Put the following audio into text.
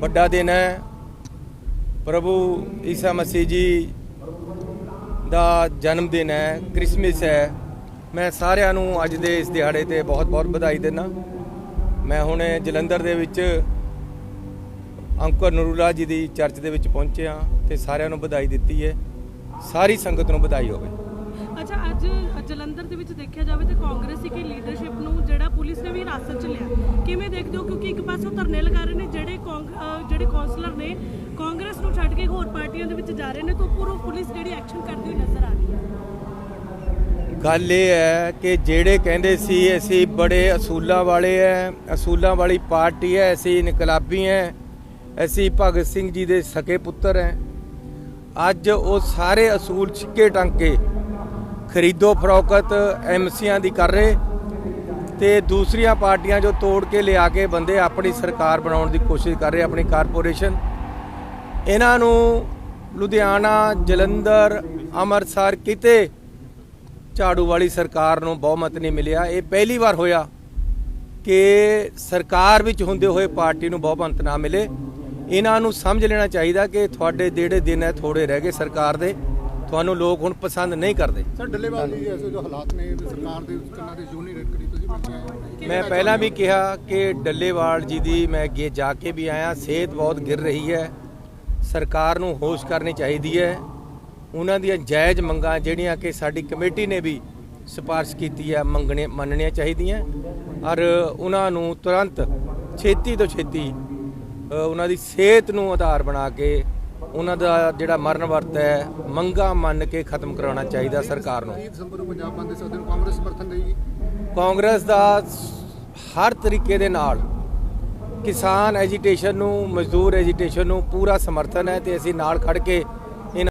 ਵੱਡਾ ਦਿਨ ਹੈ। ਪ੍ਰਭੂ ਈਸਾ ਮਸੀਹ ਜੀ ਦਾ ਜਨਮ ਦਿਨ ਹੈ, ਕ੍ਰਿਸਮਸ ਹੈ। ਮੈਂ ਸਾਰਿਆਂ ਨੂੰ ਅੱਜ ਦੇ ਇਸ ਦਿਹਾੜੇ ਤੇ ਬਹੁਤ-ਬਹੁਤ ਵਧਾਈ ਦਿੰਦਾ। ਮੈਂ ਹੁਣ ਜਲੰਧਰ ਦੇ ਵਿੱਚ ਅੰਕਰ ਨਰੂਲਾ ਜੀ ਦੀ ਚਰਚ ਦੇ ਵਿੱਚ ਪਹੁੰਚਿਆ ਤੇ ਸਾਰਿਆਂ ਨੂੰ ਵਧਾਈ ਦਿੱਤੀ ਹੈ। ਸਾਰੀ ਸੰਗਤ ਨੂੰ ਵਧਾਈ ਹੋਵੇ। ਅੱਛਾ, ਅੱਜ ਜਲੰਧਰ ਦੇ ਵਿੱਚ ਦੇਖਿਆ ਜਾਵੇ ਤੇ ਕਾਂਗਰਸੀ ਕੀ ਲੀਡਰਸ਼ਿਪ ਨੂੰ ਜਿਹੜਾ ਪੁਲਿਸ ਨੇ ਵੀ ਹਿਰਾਸਤ 'ਚ ਲਿਆ। ਕਿਵੇਂ ਦੇਖਦੇ ਹੋ? ਕਿਉਂਕਿ ਇੱਕ ਪਾਸੋਂ ਧਰਨੇ ਲਗਾ ਰਹੇ ਨੇ ਜਿਹੜੇ ਜਿਹੜੇ ਕੌਂਸਲਰ ਨੇ, ਕਾਂਗਰਸ ਨੂੰ ਛੱਡ ਕੇ ਹੋਰ ਪਾਰਟੀਆਂ ਦੇ ਵਿੱਚ ਜਾ ਰਹੇ ਨੇ, ਤਾਂ ਪੂਰਾ ਪੁਲਿਸ ਜਿਹੜੀ ਐਕਸ਼ਨ ਕਰਦੀ ਨਜ਼ਰ ਆ ਰਹੀ ਹੈ। ਗੱਲ ਇਹ ਹੈ ਕਿ ਜਿਹੜੇ ਕਹਿੰਦੇ ਸੀ, ਅਸੀਂ ਬੜੇ ਅਸੂਲਾਂ ਵਾਲੇ ਐ, ਅਸੂਲਾਂ ਵਾਲੀ ਪਾਰਟੀ ਐ, ਅਸੀਂ ਇਨਕਲਾਬੀ ਐ, ਅਸੀਂ ਭਗਤ ਸਿੰਘ ਜੀ ਦੇ ਸਕੇ ਪੁੱਤਰ ਐ। ਅੱਜ ਉਹ ਸਾਰੇ ਅਸੂਲ ਛਿੱਕੇ ਟੰਗ ਕੇ ਖਰੀਦੋ ਫਰੋਖਤ ਐਮਸੀਆਂ ਦੀ ਕਰ ਰਹੇ ਤੇ ਦੂਸਰੀਆਂ ਪਾਰਟੀਆਂ ਜੋ ਤੋੜ ਕੇ ਲਿਆ ਕੇ ਬੰਦੇ ਆਪਣੀ ਸਰਕਾਰ ਬਣਾਉਣ ਦੀ ਕੋਸ਼ਿਸ਼ ਕਰ ਰਹੇ, ਆਪਣੀ ਕਾਰਪੋਰੇਸ਼ਨ। ਇਹਨਾਂ ਨੂੰ ਲੁਧਿਆਣਾ, ਜਲੰਧਰ, ਅੰਮ੍ਰਿਤਸਰ ਕਿਤੇ ਝਾੜੂ ਵਾਲੀ ਸਰਕਾਰ ਨੂੰ ਬਹੁਮਤ ਨਹੀਂ ਮਿਲਿਆ। ਇਹ ਪਹਿਲੀ ਵਾਰ ਹੋਇਆ ਕਿ ਸਰਕਾਰ ਵਿੱਚ ਹੁੰਦੇ ਹੋਏ ਪਾਰਟੀ ਨੂੰ ਬਹੁਮਤ ਨਾ ਮਿਲੇ। ਇਹਨਾਂ ਨੂੰ ਸਮਝ ਲੈਣਾ ਚਾਹੀਦਾ ਕਿ ਤੁਹਾਡੇ ਜਿਹੜੇ ਦਿਨ ਹੈ ਥੋੜੇ ਰਹਿ ਗਏ ਸਰਕਾਰ ਦੇ। ਤੁਹਾਨੂੰ ਲੋਕ ਹੁਣ ਪਸੰਦ ਨਹੀਂ ਕਰਦੇ। ਸਰ ਡੱਲੇਵਾਲ ਜੀ ਐਸੇ ਜੋ ਹਾਲਾਤ ਨੇ ਸਰਕਾਰ ਦੇ ਕੰਨਾਂ ਤੇ ਜੂਨੀ ਰੇਟ ਕਰੀ ਤੁਸੀਂ ਬੈਠੇ ਮੈਂ ਪਹਿਲਾਂ ਵੀ ਕਿਹਾ ਕਿ ਡੱਲੇਵਾਲ ਜੀ ਦੀ ਮੈਂ ਅੱਗੇ ਜਾ ਕੇ ਵੀ ਆਇਆ ਸਿਹਤ ਬਹੁਤ ਗਿਰ ਰਹੀ ਹੈ। ਸਰਕਾਰ ਨੂੰ ਹੋਸ਼ ਕਰਨੀ ਚਾਹੀਦੀ ਹੈ। ਉਹਨਾਂ ਦੀਆਂ ਜਾਇਜ਼ ਮੰਗਾਂ ਜਿਹੜੀਆਂ ਕਿ ਸਾਡੀ ਕਮੇਟੀ ਨੇ ਵੀ ਸਿਫਾਰਿਸ਼ ਕੀਤੀ ਹੈ ਮੰਗਣੇ ਮੰਨਣੀਆਂ ਚਾਹੀਦੀਆਂ। ਔਰ ਉਹਨਾਂ ਨੂੰ ਤੁਰੰਤ ਛੇਤੀ ਤੋਂ ਛੇਤੀ ਉਹਨਾਂ ਦੀ ਸਿਹਤ ਨੂੰ ਆਧਾਰ ਬਣਾ ਕੇ ਉਹਨਾਂ ਦਾ ਜਿਹੜਾ ਮਰਨ ਵਰਤ ਹੈ ਮੰਗਾਂ ਮੰਨ ਕੇ ਖਤਮ ਕਰਾਉਣਾ ਚਾਹੀਦਾ ਸਰਕਾਰ ਨੂੰ। 30 ਦਸੰਬਰ ਨੂੰ ਪੰਜਾਬ ਬੰਦ ਦੇ ਸੱਦੇ ਨੂੰ ਕਾਂਗਰਸ ਸਮਰਥਨ ਦੇਗੀ ਕਾਂਗਰਸ ਦਾ ਹਰ ਤਰੀਕੇ ਦੇ ਨਾਲ ਕਿਸਾਨ ਐਜੀਟੇਸ਼ਨ ਨੂੰ ਮਜ਼ਦੂਰ ਐਜੀਟੇਸ਼ਨ ਨੂੰ ਪੂਰਾ ਸਮਰਥਨ ਹੈ ਤੇ ਅਸੀਂ ਨਾਲ ਖੜ ਕੇ